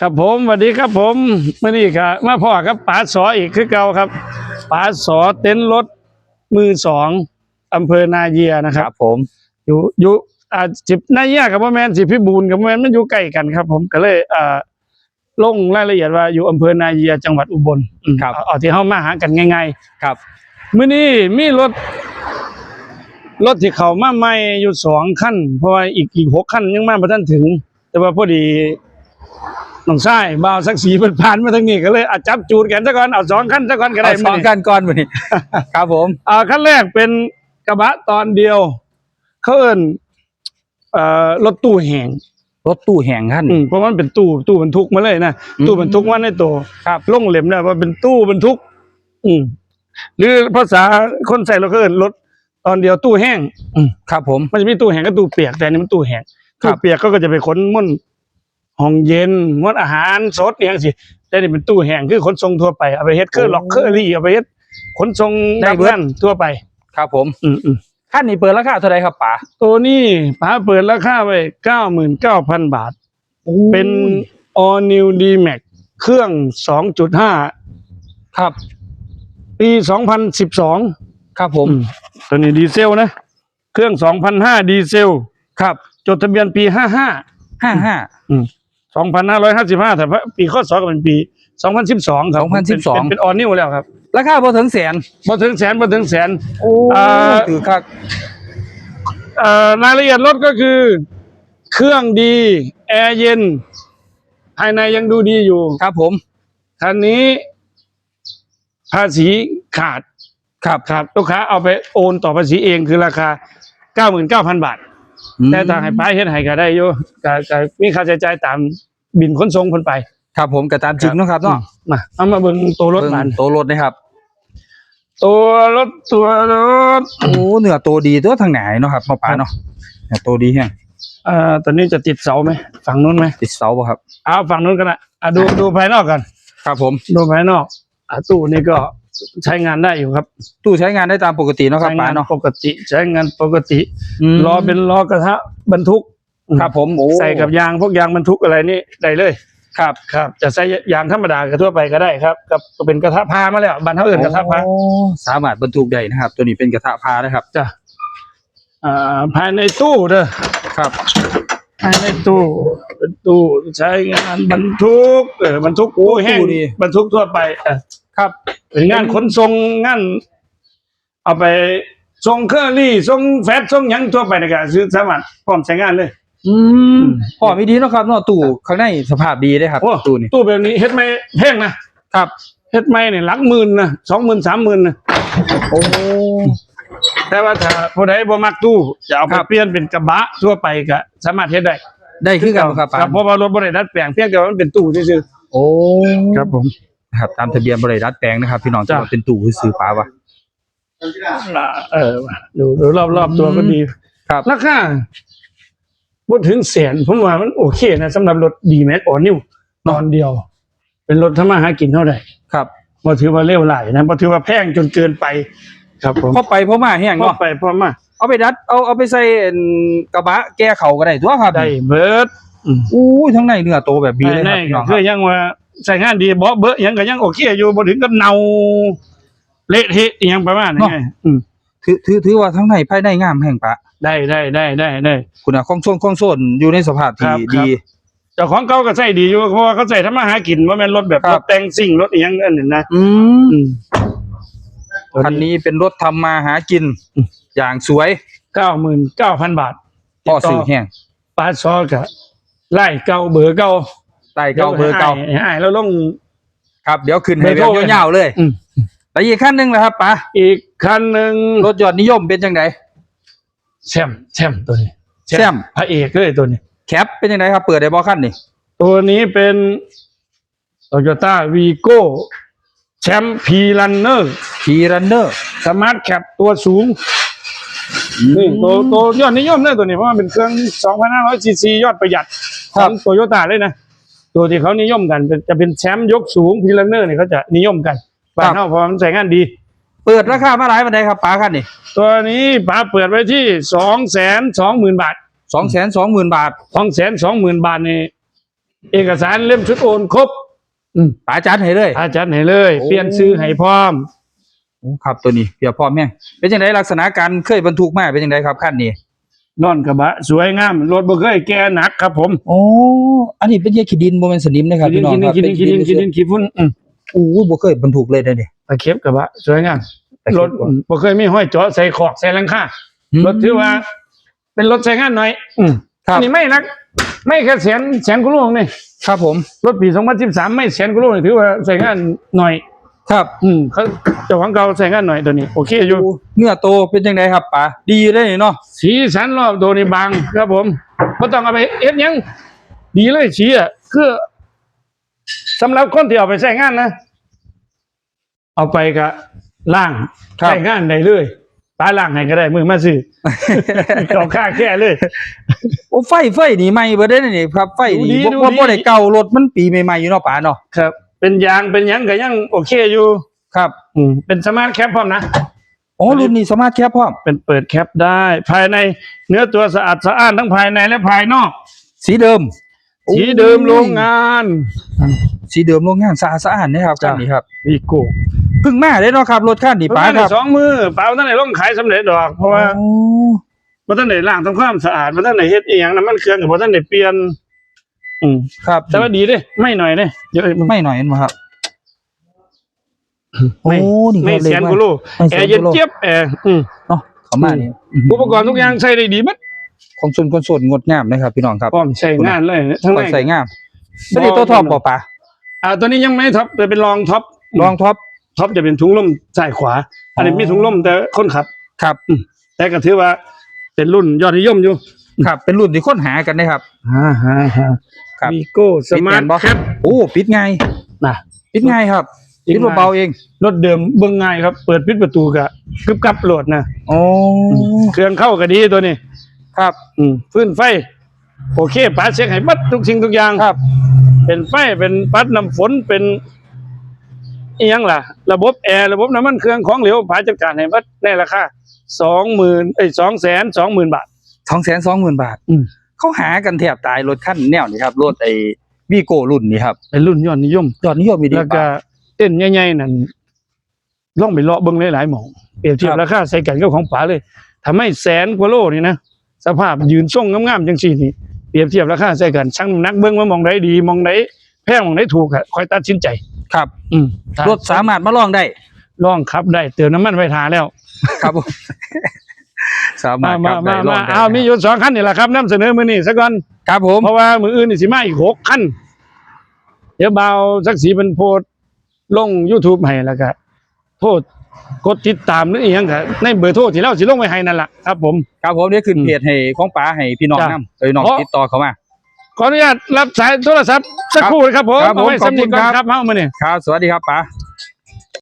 ครับผมสวัสดีครับผมมื่อนี้ครับมาพ่อครับป๋าสออีกคือเก่าครับป๋าสอเต็นท์รถมือสองอำเภอนาเยียนะคครัรับบผม อยู่อยู่อ่าสิบนาเยียกับพ่อแมนสิพิบูลกับพ่อแมนมันอยู่ใกล้กันครับ ผมก็เลยอ่าลงรายละเอียดว่าอยู่อำเภอนาเยียจังหวัดอุบลอืมครับเอาเอาที่เข้ามาหากันง่ายครับๆมื่อนี้มีรถรถที่เขามาใหม่อยู่สองขั้นเพราะว่าอีกอีกหกขั้นยังมาไม่ทันถึง แต่ว่าพอดี น้องชายบ่าวสักสีเพิ่นผ่านมาทางนี้ก็เลยอาจับจูดกันซะก่อนเอาสองขั้นซะก่อนก็ได้เอาสองมื้อนี้ กันก่อนวันนี้ ครับผม อ่าขั้นแรกเป็นกระบะตอนเดียวเขาเอิ้นเอ่อรถตู้แห่งรถตู้แห่งขั้น อืมเพราะมันเป็นตู้ตู้บรรทุกมาเลยนะอืมตู้บรรทุกว่าในตัวครับ ลงเหล็มเนี่ยว่าเป็นตู้บรรทุก อืมหรือภาษาคนใส่เราก็เอิ้นรถตอนเดียวตู้แห้งอืมครับผม มันจะมีตู้แห้งกับตู้เปียกแต่อันนี้มันตู้แห้งครัตู้บ เปียกก็ก็จะไปขนม่วน ห้องเย็นม่วนอาหารสดอหย่างสิแต่นี่เป็นตู้แห้งคือขนส่งทั่วไปเอาไปเฮ็ดเครื่องล็อกเครื่องรี่เอาไปเฮ็ดขนส่งดับนั่นทั่วไป ครับผมอืมอืมขั้นนี้เปิดราคาเท่าไหรครับป๋าตัวนี้ป้าเปิดราคาไว้เก้าหมื่นเก้าพันบาท เป็น all new d max เครื่องสองจุดห้าครับ ปีสองพันสิบสองครับผมตัวนี้ดีเซลนะ เครื่องสองพันห้าดีเซล ครับ จดทะเบียนปีห้าห้าห้าห้า สองพันห้าร้อยห้าสิบห้าแต่ปีข้อสองก็เป็นปีสองพันสิบสองครับ2012 เป็นเป็นออนิวแล้วครับราคาพอถึงแสนมาถึงแสนมาถึงแสน โอ้อ่า ถือครับเอ่อรายละเอียดรถก็คือ เครื่องดี แอร์เย็น ภายในยังดูดีอยู่ครับผมคันนี้ ภาษีขาดครับครับ ลูกค้าเอาไปโอนต่อภาษีเองคือราคาเก้าหมื่นเก้าพันบาท แต่ทางให้ป้ายเฮ็ดให้ก็ได้อยู่ก็ก็มีค่าใช้จ่ายตามบินขนส่งคนไป ครับผมกระตามจริงเนาะครับเนาะมาเอามาเบิ่งตัวรถเบิ่งบานตัวรถนะครับ ตัวรถตัวรถโอ้เนื้อตัวดีตัวทางไหนเนาะครับพ่อป๋าเนาะเนื้อตัวดีแฮงเอ่อตอนนี้จะติดเสาไหมฝั่งนู้นไหมติดเสาป่ะครับเอาฝั่งนู้นกันนะอะดูดูภายนอกกัน ครับผม ดูภายนอกอะตู้นี่ก็ ใช้งานได้อยู่ครับตู้ใช้งานได้ตามปกติเนาะครับใช้านป๋างเนาะปกติใช้งานปกติมล้อเป็นล้อกระทะบรรทุกครับผมโอ้ใส่กับยางพวกยางบรรทุกอะไรนี่ได้เลยครับ ครับ จะใส่ยางธรรมดากับทั่วไปก็ได้ครับกับก็เป็นกระทะพามาแล้วบ้านเท่าอื่นกระทะพาโอ้สามารถบรรทุกได้นะครับ ตัวนี้เป็นกระทะพานะครับ จ้ะอ่าภายในตู้เด้อครับ ภายในตู้เป็นตู้ใช้งานบรรทุกเออบรรทุกปูแห้งตู้ดีบรรทุกทั่วไปเออ ครับ เป็นงานขนส่งงานเอาไปส่งเครื่องรี่ส่งแฟตส่งหยังทั่วไปในการซื้อสามารถพร้อมใช้งานเลย อืมพอมีดีเนาะครับเนาะตู้ข้างในสภาพดีได้ครับ โอ้ตู้นี้ตู้แบบนี้เฮ็ดไม่แพงนะครับเฮ็ดไม่เนี่ยหลักหมื่นนะสองหมื่นสามหมื่นนะโอ้ แต่ว่าถ้าผู้ใดบ่มักตู้จะเอาไปครับ เปลี่ยนเป็นกระบะทั่วไปก็สามารถเฮ็ดได้ได้คือกันบ่ครับป๋าเพราะว่ารถบ่ได้ดัดแปลงเพียงแต่ว่ามันเป็นตู้ซื่อโอ้ๆครับผม ครับ ตามทะเบียนบริษัทแปลงนะครับ พี่น้องจ้ะจะเป็นตู้ซื้อป๋าวะล่ะเออดูดูรอบๆตัวก็ดีครับ ราคาบ่ถึงแสนผมว่ามันโอเคนะสำหรับรถดีแม็กออนิวตอนเดียว เป็นรถทำมาหากินเท่าไหร่ครับบ่ถือว่าเลวไหลนะบ่ถือว่าแพงจนเกินไป ครับผมพอไปพอมาแห้งพอเนาะไปพอมาเอาไปดัดเอาเอาไปใส่อันกระบะแก้เขาก็ได้ตัวครับได้เบิดอืมอู้ยทั้งในเนื้อโตแบบดีเลยคแน่รับพี่น้องๆคคืรับอยังว่า ใช้งานดีบ่เบอะหยังก็ยังโอเคอยู่บ่ถึงกับเน่าเละเทะอิหยังประมาณนี้ไงอืมถือถือถือว่าทั้งในภายในงามแห่งปะ ได้ได้ได้ได้ได้ คุณอะคองช่วงคองโซนอยู่ในสภาพครัที่บครับดีเจ้าของเก่าก็ใช้ดีอยู่เพราะว่าเขาใช้ทำมาหากินว่าแม่นรถแบบครัรบ ถแต่งซิ่งรถอิหยังอันนั้นนะอืมอืมคันนี้เป็นรถทำมาหากินอืมอย่างสวย99,000บาทพ่อสื่อแห้งปาซอก็ไล่เก่าเบอร์เก่า ไต่เก่าเบอร์เก่าให้ให้แล้วลง ครับ เดี๋ยวขึ้นให้เบอร์แบโทรบยาวๆเลยอืมแล้วอีกขั้นหนึ่งนะครับป๋าอีกคันหนึงรถยอดนิยมเป็นจังไดแชมป์แชมป์ตัวนี้แชมป์พระเอกเลยตัวนี้ แคปเป็นจังไดครับ เปิดได้บ่ขั้นนี่ตัวนี้เป็น Toyota Vigo แชมป์พีรันเนอร์พีรันเนอร์สมาร์ทแคปตัวสูงนี่ตัวตัวยอดนิยมเลยตัวนี้เพราะว่าเป็นเครื่อง 2,500ซีซียอดประหยัดของโตโยต้าเลยนะ ตัวที่เขานิยมกันเป็นจะเป็นแชมป์ยกสูงพีรันเนอร์เนี่ยเขาจะนิยมกันบ้านเฮาเพราะมันใช้งานดี เปิดราคามาหลายปานใดครับป๋าขั้นนี่ตัวนี้ป๋าเปิดไว้ที่2 2 0 0 0 0บาทสองแสนสองหมื่นบาท2 2 0 0 0 0บาทนี่เอกสารเล่มชุดโอนครบอืมป๋าจัดให้เลยอาจารย์ให้เลยโอ้เปลี่ยนซื้อให้พร้อมโอ้ครับตัวนี้เพียบพร้อมแม่งเป็นจังไดลักษณะการเคยบรรทุกมาเป็นจังไดครับคันนี้ นอนกระบะ สวยงาม รถบ่เคยแก่หนักครับผมโอ้อันนี้เป็นยาขี้ดินบ่แม่นสนิมนะครับกิพี่นน้องกินครับกินกินกินกินขี้ฝุ่นอืมโอ้บ่เคยบรรทุกเลยเด้อนี่ตะเข็บกระบะ สวยงามตะเข็บรถบ่เคยมีห้อยเจาะใส่ขอกใส่หลังคา รถถือว่า เป็นรถใช้งานหน่อย อืมครับอันนี้ไม่นัก ไม่แค่แสนแสนกุโลนี่ครับผม รถปี 2013 ไม่แสนกุโลนี่ถือว่าใช้งานหน่อย ครับอืมเขาเจ้าของเก่าใช้งานหน่อยตัวนี้ โอเคอยู่โอ้เนื้อโตเป็นจังไดครับป๋าดีเลยนี่เนาะสีสันรอบตัวนี้บางครับผมบ่ต้องเอาไปเอ็ดหยัง ดีเลยสีอะคือสำหรับคนที่เอาไปใช้งานนะ เอาไปก็ล่างครับใช้งานได้เลยตาล่างให้ก็ได้มือมาซื้อเขาค่าแค่เลย โอ้ไฟไฟนี่ใหม่เบ่ได้นี่ครับไฟดูดีนี่บ่ดูบ่ดีบ่ได้เก่ารถมันปีใหม่ๆอยู่เนาะป๋าเนาะครับ เป็นยางเป็นหยังก็ยังโอเคอยู่ครับอืมเป็นสมาร์ทแคปพร้อมนะโอ้รุ่นนี้สามารถแคปพร้อมเป็นเปิดแคปได้ ภายในเนื้อตัวสะอาดสะอ้านทั้งภายในและภายนอก สีเดิมสีเดิมโรงงาน สีเดิมโรงงานสะอาดสะอ้านนะครับจ้ะคันนี้ครับวีโก้เพิ่งมาเลยเนาะครับรถคันนี้ป้าป๋าคครัรับบสองมือเปล่าท่านไหนต้องขายสำเร็จดอกเพราะว่าโอ้บ่ท่านไหนล้างทำความสะอาดบ่ท่านไหนเฮ็ดอีหยังน้ำมันเครื่องกับบ่ท่านไหนเปลี่ยน อืมครับแต่ว่าดีเด้ไม่หน่อยเด้เยอะไม่หน่อยเห็นบ่ครับไม่โอ้นี่ไม่ครับแสนกุโลไม่แอแสนร์เย็นกุโลเจี๊ยบแอร์อืมเนาะเข้ามานี่อุปกรณ์ทุกอย่างใช้ได้ดีหมดของส่วนคนส่วนงดงามนะครับพี่น้องครับพร้อมใช้งานเลยทั้งก่ในอนใส่งามตัวนี้ตัวท็อปบ่ป๋าอ่าตัวนี้ยังไม่ท็อปแต่เป็นรองท็อปลองท็อปท็อปจะเป็นถุงลมซ้ายขวา อันนี้อ๋อมีถุงลมแต่คนขับครับแต่ก็ถือว่าเป็นรุ่นยอดนิยมอยู่ครับ เป็นรุ่นที่ค้นหากันนะครับฮ่าฮ่าฮ่า ครับ วีโก้สมาร์ทปิดแม่นบ่แคปโอ้ปิดง่ายนะ ปิดง่ายครับปิดปิดง่าย เบาๆเองรถเดิมเบิ่งง่ายครับ เปิดปิดประตูกะกึบกับโหลดนะโอ้เครื่องเข้าก็ดีตัวนี้ ครับอืมฟื้นไฟ โอเคป๋าเช็คให้บัดทุกสิ่งทุกอย่างครับ เป็นไฟเป็นปัดน้ำฝนเป็นอีหยังล่ะ ระบบแอร์ระบบน้ำมันเครื่องของเหลวป๋าจัดการให้บัดในราคาสองหมื่นเอ้ยสองแสนสองหมื่นบาท สองแสนสองหมื่นบาทอืม เขาหากันแทบตายรถคันแนวนี้ครับรถไอ้วีโก้รุ่นนี้ครับเป็นรุ่นยอดนิยมยอดนิยมมีดีแล้วก็เต้นใหญ่ๆนั่นล่องไปเลาะเบิ่งหลายๆหมองเปรียบเทียบราคาใส่กันกับของป๋าเลยทำให้แสนกว่าโลนี่นะสภาพยืนทรงงามๆจังซี่นี่เปรียบเทียบราคาใส่กันช่างน้ำหนักเบิ่งว่ามองใดดี มองใดแพงมองใดถูกอะคอยตัดสินใจครับ อืมรถสามารถมาลองได้ลองขับได้เติมน้ำมันไว้ทาแล้ว ครับผม สามารมาถมาขับได้มาลองมาได้เอามีอยู่สองคันนี่แหละครับนำเสนอมื้อนี้ซะก่อนครับผมเพราะว่ามื้ออื่นนี่สิมาอีกหกคันเดี๋ยวเบาสักสีเป็นโพสต์ลง YouTube ให้แล้วก็โทษกดติดตามหรืออีหยังก็ในเบอร์โทรที่เราสิลงไว้ให้นั่นล่ะครับผมครับผมนี่ขึ้นเพจให้ของป๋าให้พี่น้องจ้ะนํเอ้ยน้องเพราะติดต่อเขามาขออนุญาตรับสายโทรศัพท์สักครู่นะครับผมครับผมเอาไว้สำนีก่อนขอบคุณครับครับเฮามื้อนี้ครับสวัสดีครับป๋า